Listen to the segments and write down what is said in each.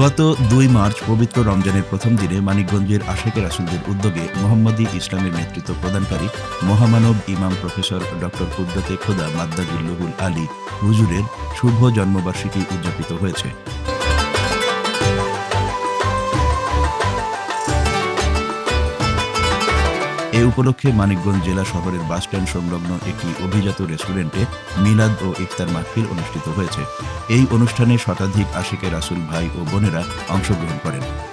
গত দুই মার্চ পবিত্র রমজানের প্রথম দিনে মানিকগঞ্জের আশেকে রাসুলদের উদ্যোগে মোহাম্মদী ইসলামের নেতৃত্ব প্রদানকারী মহামানব ইমাম প্রফেসর ডক্টর কুদ্রতে খোদা মাদ্দাজুল্লুবুল আলী হুজুরের শুভ জন্মবার্ষিকী উদযাপিত হয়েছে। উপলক্ষে মানিকগঞ্জ জেলা শহরের বাসস্ট্যান্ড সংলগ্ন একটি অভিজাত রেস্টুরেন্টে মিলাদ ও ইফতার মাহফিল অনুষ্ঠিত হয়েছে। এই অনুষ্ঠানে শতাধিক আশিকে রাসুল ভাই ও বোনেরা অংশগ্রহণ করেন।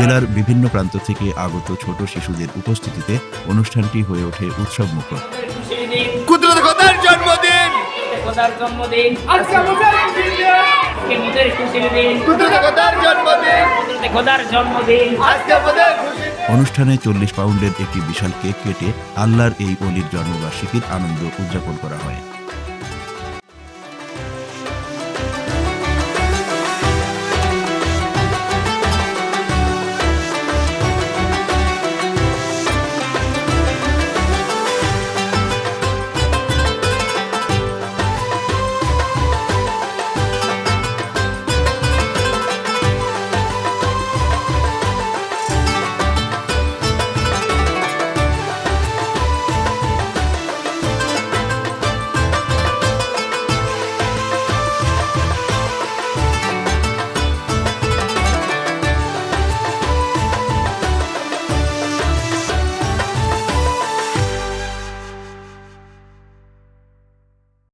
জেলার বিভিন্ন প্রান্ত থেকে আগত ছোট শিশুদের উপস্থিতিতে অনুষ্ঠানটি হয়ে ওঠে উৎসব মুখর জন্মদিন। অনুষ্ঠানে চল্লিশ পাউন্ডের একটি বিশাল কেক কেটে আল্লাহর এই অলির জন্মবার্ষিকীর আনন্দ উদযাপন করা হয়।